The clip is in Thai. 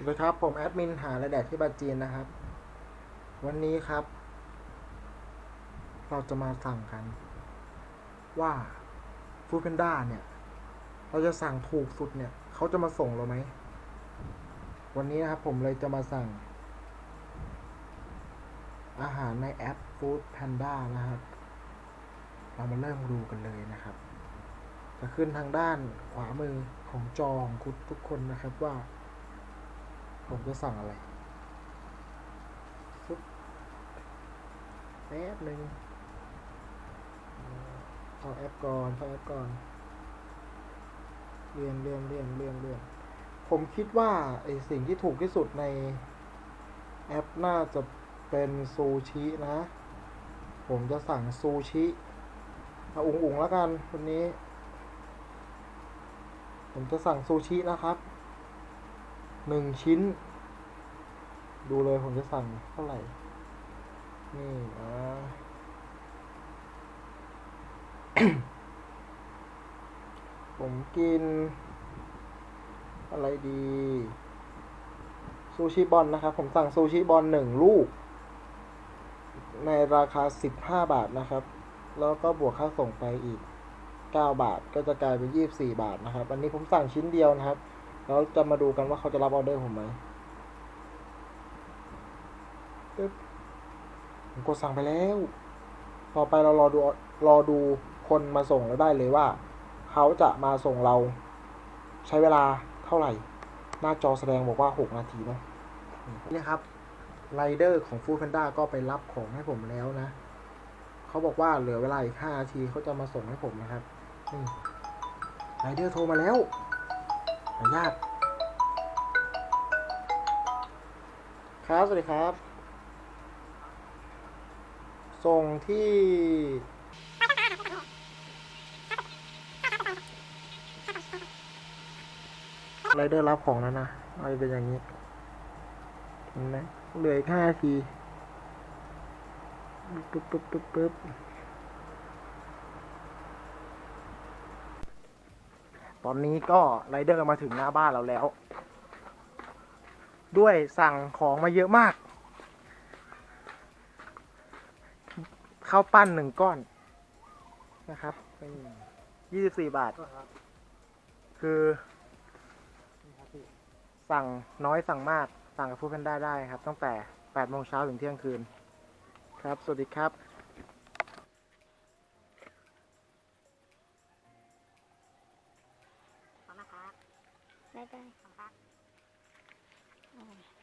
สวัสดีครับ ผมแอดมินหาและแดกที่บาจีนนะครับ วันนี้ครับ เราจะมาสั่งกัน ว่าฟู o ด p พนด้าเนี่ย เราจะสั่งถูกสุดเนี่ย เขาจะมาส่งเราไหม วันนี้นะครับผมเลยจะมาสั่ง อาหารในแอป Food Panda นะครับ เรามาเริ่มดูกันเลยนะครับ จะขึ้นทางด้านขวามือของจอของคุณทุกคนนะครับว่า ผมจะสั่งอะไรซุปแป๊บหนึ่งเอาแอปก่อนเอาแอปก่อนเรียนเรียนเรียนเรียนเรียนผมคิดว่าไอสิ่งที่ถูกที่สุดในแอปน่าจะเป็นซูชินะ ผมจะสั่งซูชิเอาอุ๋งอุ๋งแล้วกันวันนี้ ผมจะสั่งซูชินะครับ หนึ่งชิ้น ดูเลยผมจะสั่งเท่าไหร่ นี่อ่าผมกิน อะไรดี ซูชิบอลนะครับ ผมสั่งซูชิบอลหนึ่งลูก ในราคาสิบห้าบาทนะครับ แล้วก็บวกค่าส่งไปอีกเก้าบาทก็จะกลายเป็นยี่บสี่บาทนะครับ อันนี้ผมสั่งชิ้นเดียวนะครับ แล้วจะมาดูกันว่าเขาจะรับออเดอร์ผมไหมปึ๊บผมกดสั่งไปแล้ว ต่อไปเรารอดูรอดูคนมาส่งแล้วได้เลยว่า เขาจะมาส่งเรา ใช้เวลาเท่าไหร่ หน้าจอแสดงบอกว่า 6 นาทีเนาะนี่ครับไรเดอร์ของ Food Panda ก็ไปรับของให้ผมแล้วนะ เขาบอกว่าเหลือเวลาอีก 5 นาทีเขาจะมาส่งให้ผมนะครับนี่ไรเดอร์โทรมาแล้ว ออนุญาตครับ สวัสดีครับ ส่งที่ไรเดอร์รับของแล้วนะเอาเป็นอย่างนี้เห็นไหมเหลืออีกห้าทีปึ๊บปึ๊บปึ๊บปึ๊บ อนนี้ก็ไรเดอร์มาถึงหน้าบ้านเราแล้ว ด้วยสั่งของมาเยอะมาก ข้าวปั้นหนึ่งก้อน นะครับยี่สิบสี่บาท คือสั่งน้อยสั่งมาก สั่งกับฟู้ดแพนด้าได้ครับ ตั้งแต่แปดโมงเช้าถึงเที่ยงคืน ครับ สวัสดีครับ 拜拜。好吧。嗯。